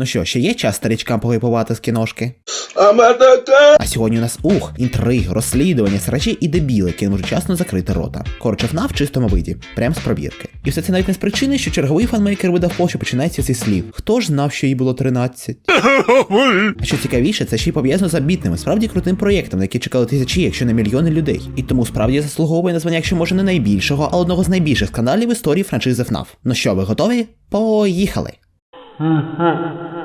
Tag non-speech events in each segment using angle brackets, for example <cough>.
Ну що, ще є час старічкам погайпувати з кіношки? А сьогодні у нас ух, інтриги, розслідування, срачі і дебіли, які не можуть часно закрити рота. Коротше, ФНА в чистому виді, прям з пробірки. І все це навіть не з причини, що черговий фанмейкер видав пол, що починається зі слів. Хто ж знав, що їй було 13? А що цікавіше, це ще й пов'язано з амбітним, справді крутим проєктом, на який чекали тисячі, якщо не мільйони людей. І тому справді заслуговує названня, якщо може не найбільшого, а одного з найбільших скандалів в історії франшизи FNAF. Ну що, ви готові? Поїхали! <laughs>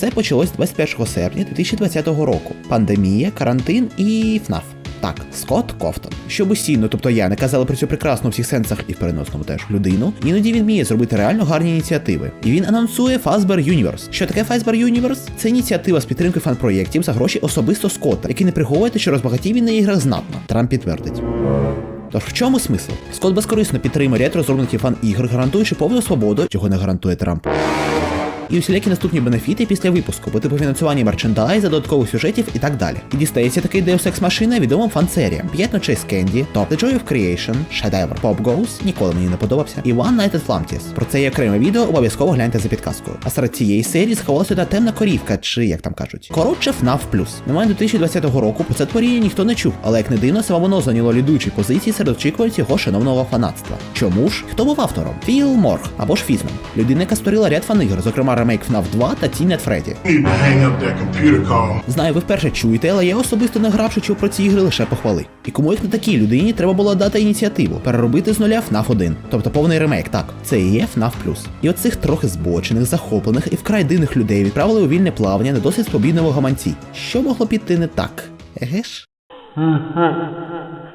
Все почалось 21 серпня 2020 року. Пандемія, карантин і ФНАФ. Так, Скотт Кофтон. Щоб усі, тобто я, не казали про цю прекрасну у всіх сенсах і в переносному теж людину, іноді він вміє зробити реально гарні ініціативи. І він анонсує Fazbear Universe. Що таке Fazbear Universe? Це ініціатива з підтримки фан-проєктів за гроші особисто Скотта, який не приховує, що розбагатів він на іграх знатно. Трамп підтвердить. Тож в чому смисл? Скотт безкорисно підтримує ретро розробників фан ігр, гарантуючи повну свободу, чого не гарантує Трамп і усілякі наступні бенефіти після випуску, по типу фінансування мерчендайза, додаткових сюжетів і так далі. І дістається такий Deus Ex Machina відомим фан-серіям. П'ять ночей з Кенді, Top The Joy of Creation, Шедевр, Pop Goes, ніколи мені не подобався, і One Night at Atlantis. Про це є окреме відео, обов'язково гляньте за підказкою. А серед цієї серії сховалася та темна корівка, чи як там кажуть. Коротше, FNAF момент 2020 року про це творіння ніхто не чув, але як не дивно, саме воно зайняло лідуючі позиції серед очікувань цього шановного фанатства. Чому ж? Хто був автором? Філ Морг або ж Фізман. Людина, яка створила ряд фан-ігр, зокрема ремейк FNAF 2 та computer call. Знаю, ви вперше чуєте, але я особисто не грав, що чув про ці ігри лише похвали. І кому як не такій людині треба було дати ініціативу, переробити з нуля FNAF 1, тобто повний ремейк, так. Це і є FNAF Plus. І оцих трохи збочених, захоплених і вкрай дивних людей відправили у вільне плавання на досить спобідному гаманці. Що могло піти не так? Еге ж? <laughs>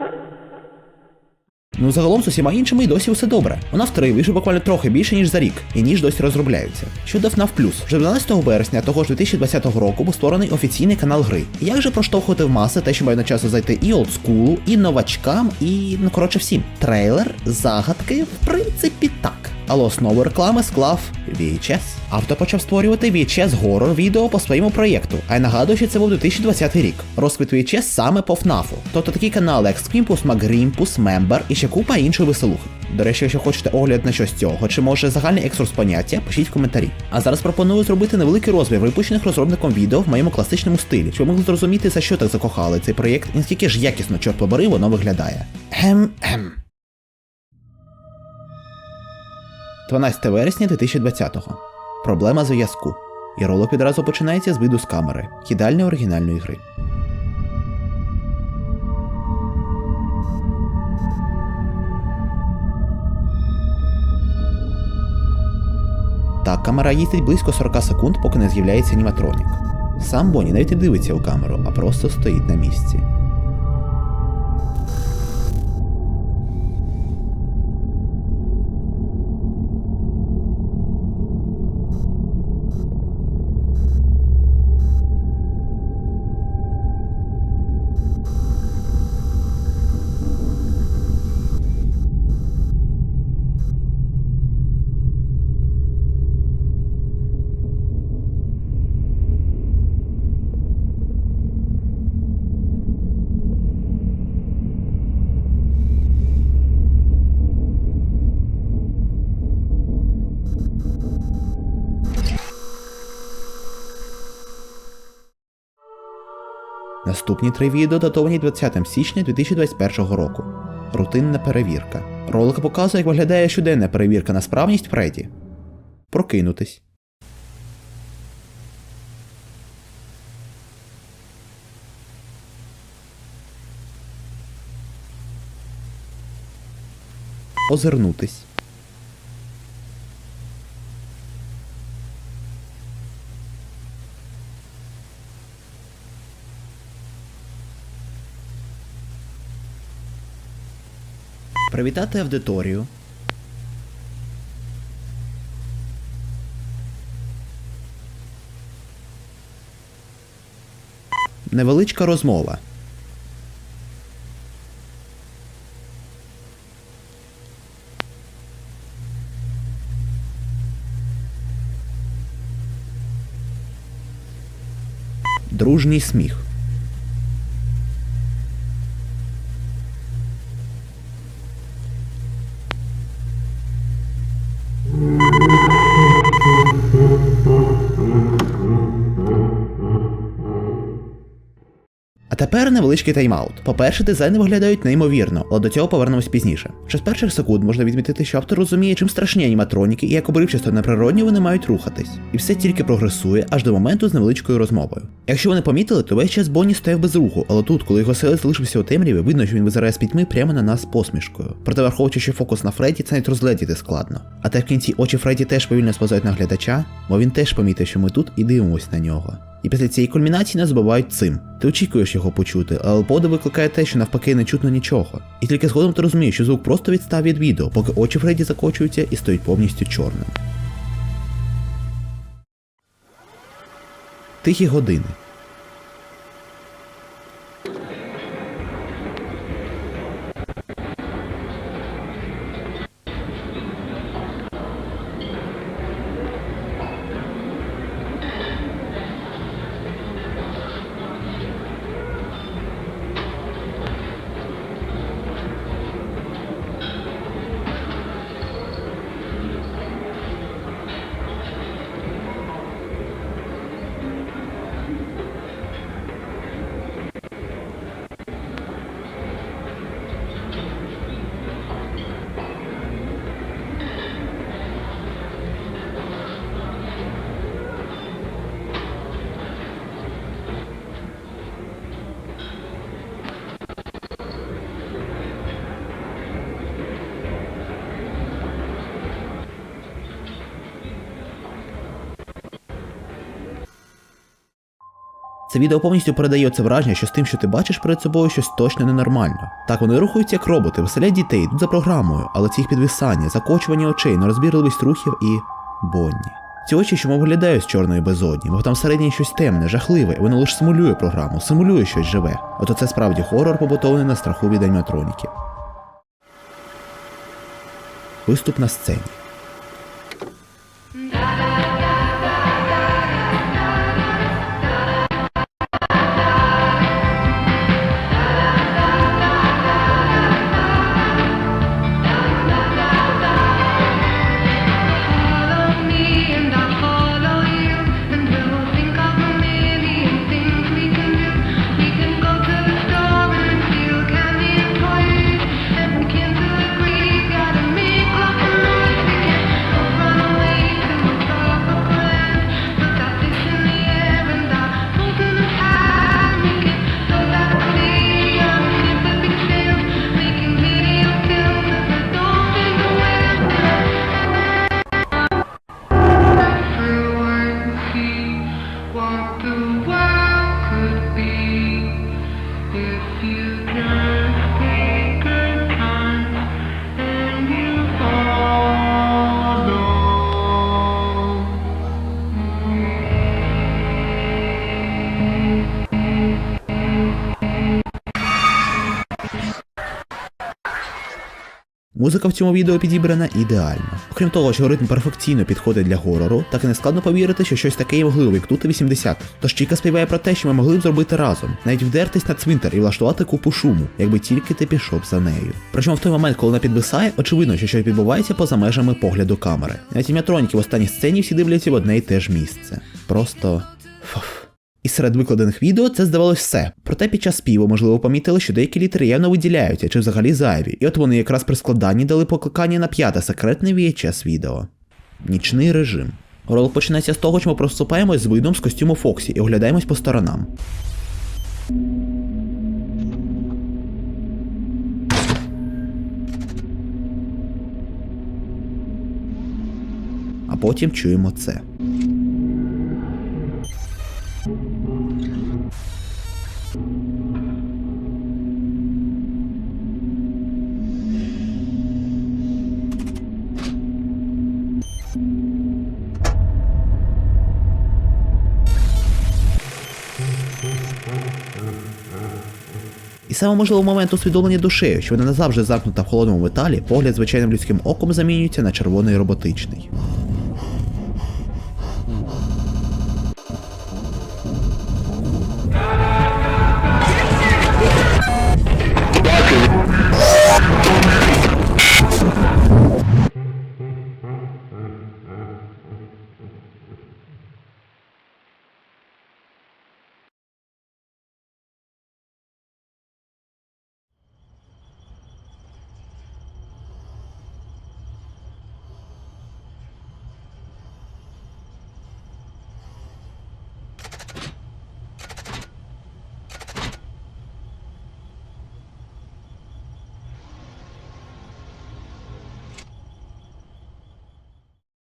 Ну, загалом з усіма іншими і досі все добре. Вона в три вийшов буквально трохи більше, ніж за рік, і ніж досі розробляються. Щодо FNAF Plus, вже 12 вересня того ж 2020 року був створений офіційний канал гри. І як же проштовхувати в маси те, що має на часу зайти і олдскулу, і новачкам, і ну коротше всім. Трейлер, загадки, в принципі, так. Але основу реклами склав VHS. Автор почав створювати VHS горор відео по своєму проєкту. А я нагадую, що це був 2020 рік. Розквіт VHS саме по FNAF. Тобто такі канали, як Сквімпус, Магрімпус, Мембер і ще купа іншої веселухи. До речі, якщо хочете огляд на щось цього, чи може загальний ексурс поняття, пишіть в коментарі. А зараз пропоную зробити невеликий розбір випущених розробником відео в моєму класичному стилі, щоб могли зрозуміти, за що так закохали цей проєкт і наскільки ж якісно, чорт побери, воно виглядає. Ем-ем. 12 вересня 2020-го. Проблема зв'язку. І ролик відразу починається з виду з камери, їдальні оригінальної гри. Так, камера їздить близько 40 секунд, поки не з'являється аніматронік. Сам Бонні навіть не дивиться у камеру, а просто стоїть на місці. Наступні три відео датовані 20 січня 2021 року. Рутинна перевірка. Ролик показує, як виглядає щоденна перевірка на справність Фредді. Прокинутись. Озирнутись. привітати аудиторію. Невеличка розмова. Дружній сміх. А тепер невеличкий тайм-аут. По-перше, дизайни виглядають неймовірно, але до цього повернемось пізніше. Ще з перших секунд можна відмітити, що автор розуміє, чим страшні аніматроніки і як обривчасто неприродні вони мають рухатись. І все тільки прогресує аж до моменту з невеличкою розмовою. Якщо ви не помітили, то весь час Бонні стояв без руху, але тут, коли його сили залишився у темряві, видно, що він визирає з пітьми прямо на нас посмішкою. Проте, враховуючи, що фокус на Фредді, це навіть розгледіти складно. А те в кінці очі Фредді теж повільно сповзають на глядача, бо він теж помітив, що ми тут і дивимось на нього. І після цієї кульмінації нас забувають цим. Ти очікуєш його почути, але подив викликає те, що навпаки не чутно нічого. І тільки згодом ти розумієш, що звук просто відстав від відео, поки очі Фредді закочуються і стають повністю чорним. Тихі години. Це відео повністю передає це враження, що з тим, що ти бачиш перед собою, щось точно ненормально. Так вони рухаються як роботи, веселять дітей, йдуть за програмою, але ці їх підвисання, закочування очей, нерозбірливість рухів і. Бонні. Ці очі, що мов виглядають з чорної безодні, мов там всередині щось темне, жахливе, і воно лише симулює програму, симулює щось живе. Ото це справді хорор, побутований на страху від аніматроніків. Виступ на сцені. Музика в цьому відео підібрана ідеально. Окрім того, що ритм перфекційно підходить для горору, так і не складно повірити, що щось таке і могли увікнути 80-х. Тож Чіка співає про те, що ми могли б зробити разом, навіть вдертись на цвинтар і влаштувати купу шуму, якби тільки ти пішов за нею. Причому в той момент, коли вона підвисає, очевидно, що щось відбувається поза межами погляду камери. Навіть аніматроніки в останній сцені всі дивляться в одне й те ж місце. Просто. Фуф. І серед викладених відео це здавалось все. Проте під час співу, можливо, помітили, що деякі літери явно виділяються чи взагалі зайві, і от вони якраз при складанні дали покликання на п'яте секретне VHS відео. Нічний режим. Ролик починається з того, що ми просипаємось з видом з костюму Фоксі і оглядаємось по сторонам. А потім чуємо це. Саме можливо момент усвідомлення душею, що вона назавжди замкнута в холодному металі, погляд звичайним людським оком замінюється на червоний роботичний.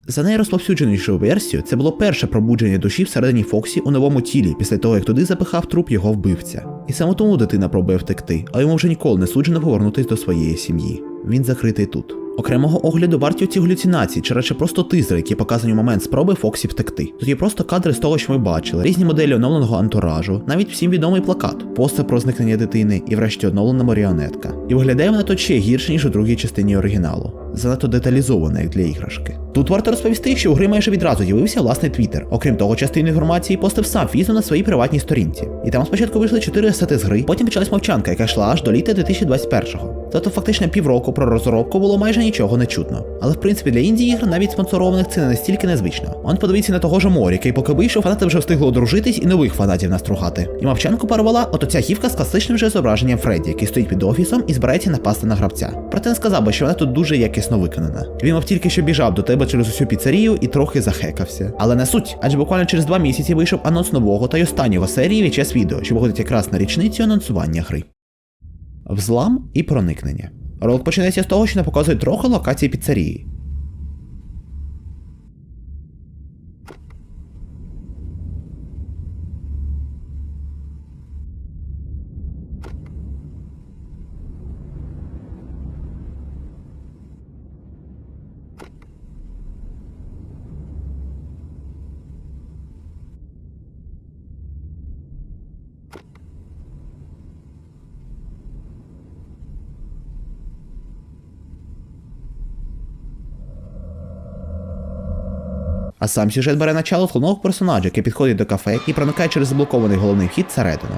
За найрозповсюдженішою версією, це було перше пробудження душі всередині Фоксі у новому тілі після того, як туди запихав труп його вбивця. І саме тому дитина пробує втекти, а йому вже ніколи не суджено повернутись до своєї сім'ї. Він закритий тут. Окремого огляду варті ці галюцинації, чи радше просто тизери, які показані в момент спроби Фоксі втекти. Тут є просто кадри з того, що ми бачили, різні моделі оновленого антуражу, навіть всім відомий плакат, постер про зникнення дитини і врешті оновлена маріонетка. І виглядає вона тут ще гірше, ніж у другій частині оригіналу. Занадто деталізована, як для іграшки. Тут варто розповісти, що у гри майже відразу з'явився власний твіттер. Окрім того, частину інформації постив сам Фізо на своїй приватній сторінці. І там спочатку вийшли 4 сети з гри, потім почалась мовчанка, яка йшла аж до літа 2021-го. Тобто фактично півроку про розробку було майже нічого не чутно. Але в принципі для інді ігр навіть спонсорованих це не настільки незвично. Он подивіться на того ж Морі, який поки вийшов, фанати вже встигли одружитись і нових фанатів настругати. І мовчанку парувала от оця гівка з класичним же зображенням Фредді, який стоїть під офісом і збирається напасти на гравця. Проте не сказав би, що вона тут дуже якісно виконана. Він мов тільки що біжав до тебе через усю піцерію і трохи захекався. Але не суть, адже буквально через два місяці вийшов анонс нового та й останнього серії VHS відео, що виходить якраз на річницю анонсування гри. Взлам і проникнення. Ролик починається з того, що не показує трохи локації піцерії. А сам сюжет бере начало в головного персонажа, який підходить до кафе і проникає через заблокований головний вхід всередину.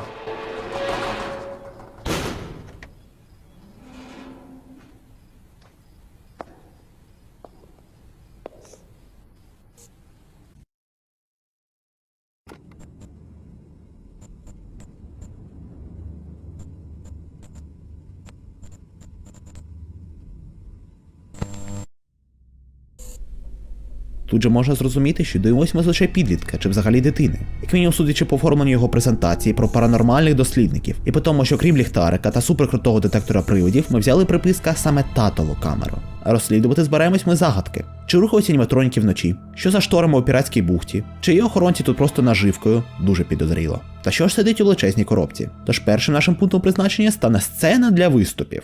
Тут же можна зрозуміти, що дивимося ми лише підлітка чи взагалі дитини, як мінімум судячи по оформленню його презентації про паранормальних дослідників, і по тому, що крім ліхтарика та суперкрутого детектора приводів, ми взяли приписка саме татову камеру. Розслідувати збираємось ми загадки. Чи рухаються аніматроніки вночі? Що за шторами у піратській бухті? Чи є охоронці тут просто наживкою? Дуже підозріло. Та що ж сидить у величезній коробці? Тож першим нашим пунктом призначення стане сцена для виступів.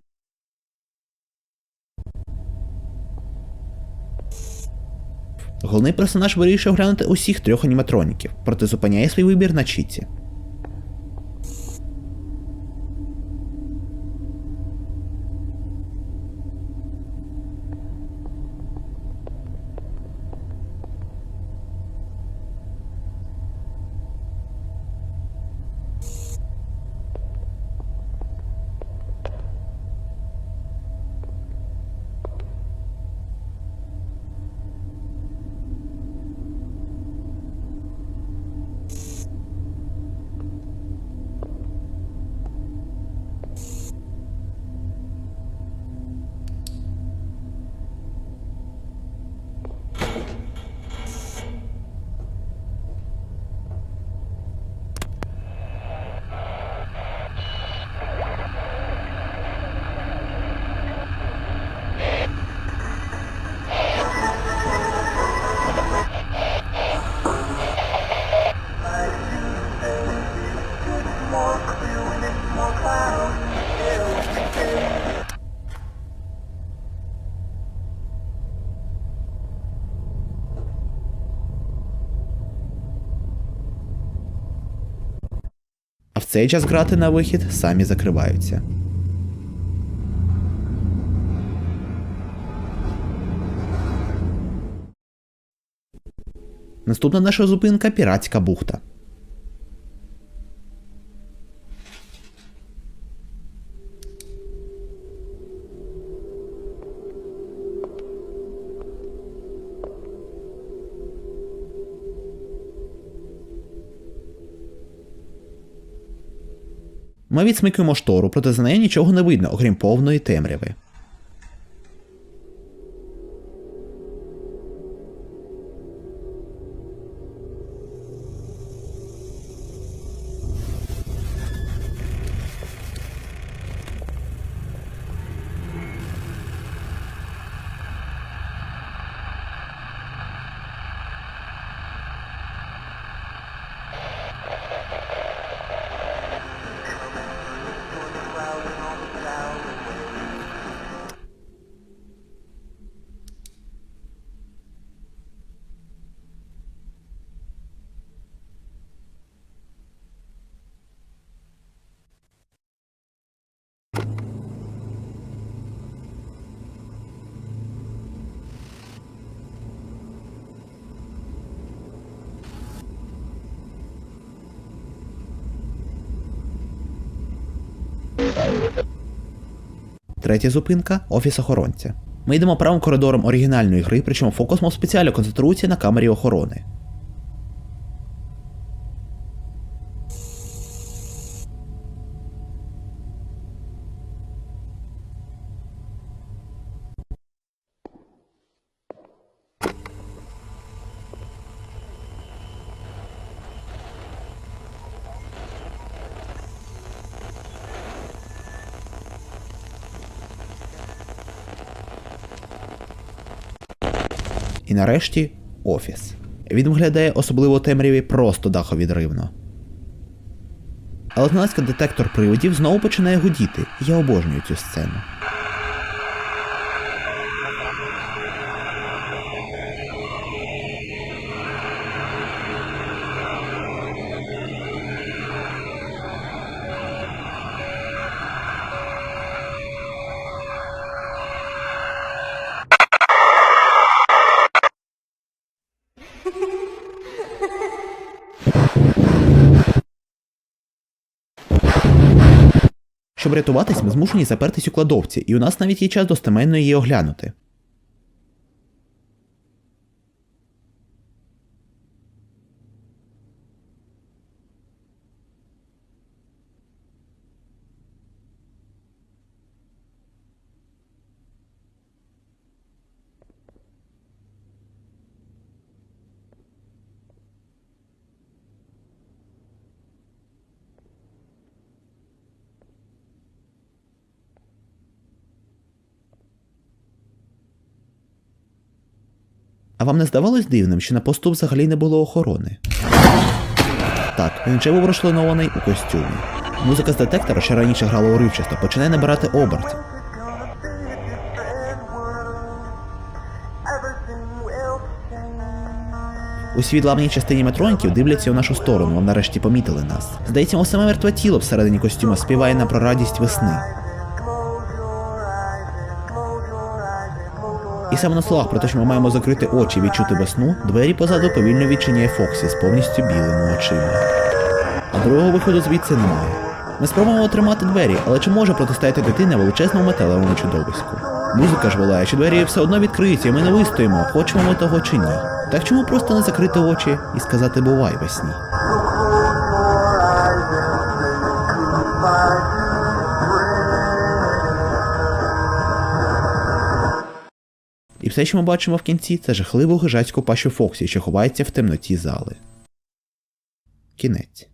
Головний персонаж вирішив глянути усіх трьох аніматроніків, проте зупиняє свій вибір на чітці. Цей час грати на вихід самі закриваються. Наступна наша зупинка піратська бухта. Ми відсмикуємо штору, проте за нею нічого не видно, окрім повної темряви. Третя зупинка офіс охоронця. Ми йдемо правим коридором оригінальної гри, причому фокус мов спеціально концентрується на камері охорони. І нарешті офіс. Він виглядає особливо темряві просто даховідривно. Але зненацька детектор приводів знову починає гудіти. Я обожнюю цю сцену. Щоб рятуватись, ми змушені запертись у кладовці, і у нас навіть є час достеменно її оглянути. А вам не здавалось дивним, що на посту взагалі не було охорони? Так, був розчленований у костюмі. Музика з детектора, що раніше грала уривчасто, починає набирати оберт. Усі відламаній частині метроніків дивляться у нашу сторону, нарешті помітили нас. Здається, у саме мертве тіло всередині костюма співає нам про радість весни. І саме на словах про те, що ми маємо закрити очі і відчути весну, двері позаду повільно відчиняє Фоксі з повністю білими очима. А другого виходу звідси немає. Ми спробуємо отримати двері, але чи може протистояти дитина величезному металевому чудовиську? Музика ж волає, що двері все одно відкриються, і ми не вистоїмо, хочемо ми того чи ні. Так чому просто не закрити очі і сказати бувай весні? Все, що ми бачимо в кінці, це жахливу хижацьку пащу Фоксі, що ховається в темноті зали. Кінець.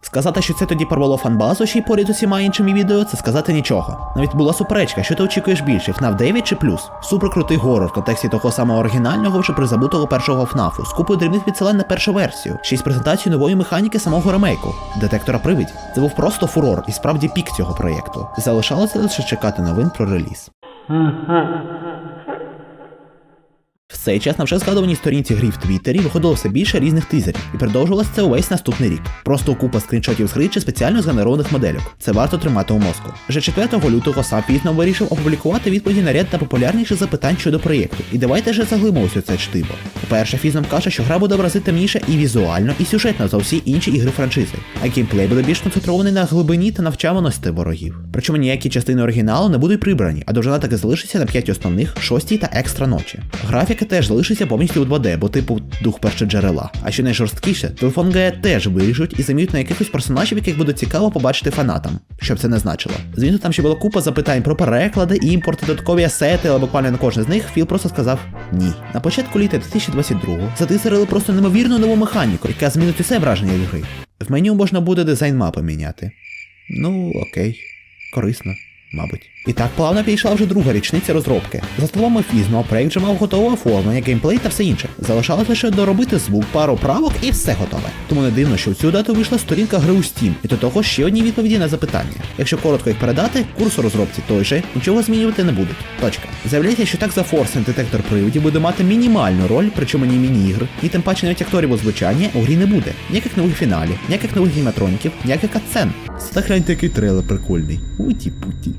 Сказати, що це тоді порвало фанбазу ще й поряд з усіма іншими відео, це сказати нічого. Навіть була суперечка, що ти очікуєш більше, FNAF 9 чи плюс? Суперкрутий горор в контексті того самого оригінального чи призабутого першого ФНАФу, з купою дрібних відсилань на першу версію, ще й з презентацією нової механіки самого ремейку, детектора привидів. Це був просто фурор і справді пік цього проєкту. Залишалося лише чекати новин про реліз. Mm-hmm. <laughs> В цей час на вже згадуваній сторінці грі в Твіттері виходило все більше різних тизерів, і продовжувалось це увесь наступний рік. Просто купа скріншотів з гри чи спеціально згенерованих модельок. Це варто тримати у мозку. Вже 4 лютого сам Пізнов вирішив опублікувати відповіді на ряд найпопулярніших запитань щодо проєкту. І давайте же заглибимося у це чтиво. По-перше, Фізном каже, що гра буде в рази темніша і візуально, і сюжетно за всі інші ігри франшизи. А геймплей буде більш концентрований на глибині та навчаваності ворогів. Причому ніякі частини оригіналу не будуть прибрані, а довжина таки залишиться на 5 основних, 6 та екстра ночі. Графіка теж залишиться повністю у 2D, бо типу дух першоджерела. А що найжорсткіше, телефон ГЕ теж виріжуть і заміють на якихось персонажів, яких буде цікаво побачити фанатам. Що б це не значило. Звісно, там ще була купа запитань про переклади, імпорти, додаткові асети, але буквально на кожен з них Філ просто сказав ні. На початку літа 2022-го затисарили просто неймовірну нову механіку, яка змінить усе враження від гри. В меню можна буде дизайн мапи міняти. Ну, окей, корисно. Мабуть. І так плавно підійшла вже друга річниця розробки. За словами Фізно, проект вже мав готове оформлення, геймплей та все інше. Залишалось лише доробити звук, пару правок і все готове. Тому не дивно, що в цю дату вийшла сторінка гри у Steam, і до того ще одні відповіді на запитання. Якщо коротко їх передати, курс у розробці той же, нічого змінювати не будуть. Точка. Заявляється, що так зафорсен детектор приводів буде мати мінімальну роль, причому ні міні-ігр, ні тим паче навіть акторів озвучання у грі не буде. Ніяких нових фіналів, ніяких нових гіматроніків, ніяких катсцен. Це гляньте, який трейлер прикольний. Уті-путі.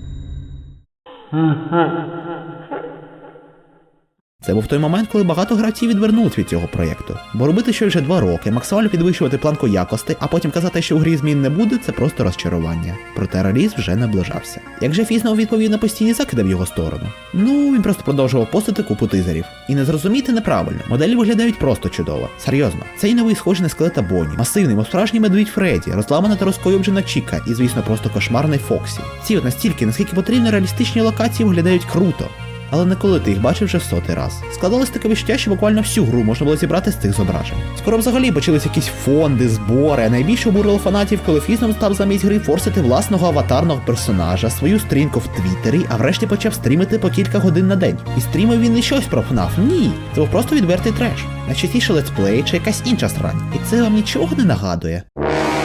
<laughs> Це був той момент, коли багато гравців відвернулись від цього проєкту. Бо робити щось вже два роки, максимально підвищувати планку якості, а потім казати, що у грі змін не буде, це просто розчарування. Проте реліз вже наближався. Як же Фізнов відповів на постійні закиди в його сторону? Ну, він просто продовжував постити купу тизерів. І не зрозуміти неправильно, моделі виглядають просто чудово. Серйозно, цей новий схожий на скелета Бонні, масивний, мов справжній медвідь Фредді, розламана та розкойовджена Чіка і, звісно, просто кошмарний Фоксі. Ці от настільки, наскільки потрібно, реалістичні локації виглядають круто. Але не коли ти їх бачив вже сотий раз. Складалось таке відчуття, що буквально всю гру можна було зібрати з цих зображень. Скоро взагалі почались якісь фонди, збори, а найбільше обурило фанатів, коли Фізном став замість гри форсити власного аватарного персонажа, свою сторінку в Твіттері, а врешті почав стрімити по кілька годин на день. І стрімив він не щось про ФНАФ, ні. Це був просто відвертий треш. Найчастіше летсплей чи якась інша срань. І це вам нічого не нагадує.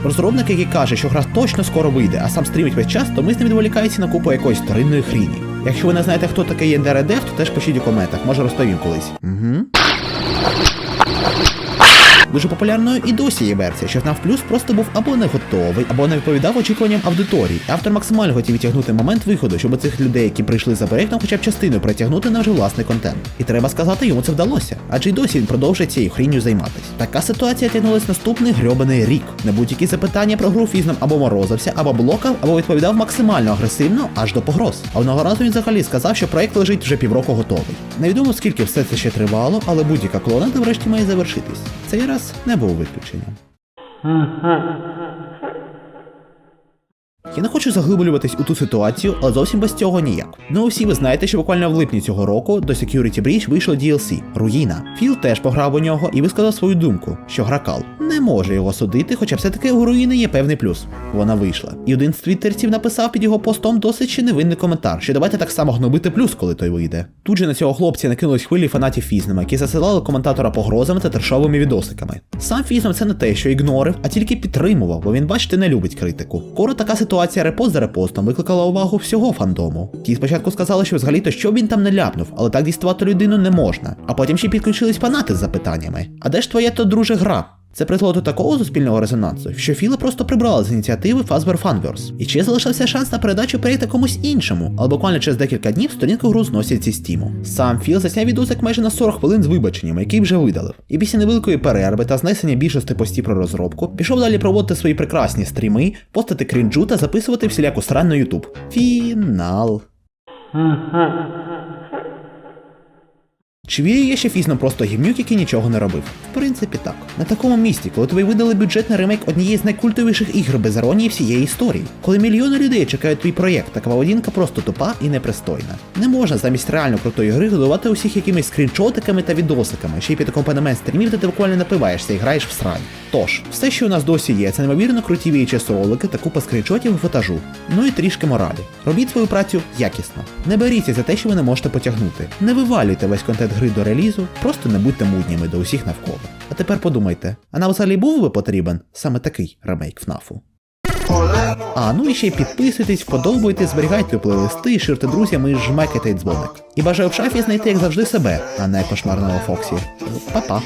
Розробник, який каже, що гра точно скоро вийде, а сам стрімить весь час, то мисно відволікається на купу якоїсь старинної хріні. Якщо ви не знаєте, хто такий єндередев, то теж пишіть у коментах, може розповім колись. Угу. Дуже популярною і досі є версія, що FNAF Plus просто був або не готовий, або не відповідав очікуванням аудиторії. Автор максимально хотів відтягнути момент виходу, щоб цих людей, які прийшли за проєктом, хоча б частиною притягнути на вже власний контент. І треба сказати, йому це вдалося. Адже й досі він продовжує цією хрінню займатися. Така ситуація тягнулась наступний грьобаний рік. На будь-які запитання про гру Фізном або морозився, або блокав, або відповідав максимально агресивно аж до погроз. А одного разу він взагалі сказав, що проєкт лежить вже півроку готовий. Невідомо скільки все це ще тривало, але будь-яка клонада врешті має завершитись. Цей раз не був виключенням. <laughs> Я не хочу заглиблюватись у ту ситуацію, але зовсім без цього ніяк. Ну всі ви знаєте, що буквально в липні цього року до Security Breach вийшло DLC Руїна. Філ теж пограв у нього і висказав свою думку, що гра кал. Не може його судити, хоча все-таки у руїни є певний плюс. Вона вийшла. І один з твіттерців написав під його постом досить ще невинний коментар, що давайте так само гнобити плюс, коли той вийде. Тут же на цього хлопця накинулись хвилі фанатів Фізнема, які засилали коментатора погрозами та трешовими відосиками. Сам Фізнем це не те, що ігнорив, а тільки підтримував, бо він, бачите, не любить критику. Скоро така ситуація репост за репостом викликала увагу всього фандому. Ті спочатку сказали, що взагалі-то що він там не ляпнув, але так діставати людину не можна. А потім ще підключились фанати з запитаннями. А де ж твоя то друже гра? Це призвело до такого суспільного резонансу, що Філа просто прибрали з ініціативи Fazbear Funverse. І ще залишався шанс на передачу проєкту комусь іншому, але буквально через декілька днів сторінку гру зносять зі стіму. Сам Філ засняв відосик майже на 40 хвилин з вибаченням, який вже видалив. І після невеликої перерви та знесення більшості постів про розробку, пішов далі проводити свої прекрасні стріми, постати крінджу та записувати всіляку срань на YouTube. Фінал. <laughs> Чи вірю я, що Фізнам просто гівнюк, який нічого не робив? В принципі, так. На такому місці, коли тобі видали бюджет на ремейк однієї з найкультовіших ігор без іронії всієї історії, коли мільйони людей чекають твій проєкт, така поведінка просто тупа і непристойна. Не можна замість реально крутої гри годувати усіх якимись скріншотиками та відосиками, ще й під акомпанемент стрімів, де ти буквально напиваєшся і граєш в срань. Тож, все, що у нас досі є, це неймовірно круті VHS ролики та купа скріншотів і фотажу. Ну і трішки моралі. Робіть свою працю якісно. Не беріться за те, що ви не можете потягнути. Не вивалюйте весь контент гри до релізу, просто не будьте мудніми до усіх навколо. А тепер подумайте, а нам взагалі був би потрібен саме такий ремейк ФНАФу? А ну і ще й підписуйтесь, вподобайте, зберігайте плейлисти, ширте друзями і жмекайте дзвоник. І бажаю в шафі знайти, як завжди, себе, а не кошмарного Фоксі. Па-па!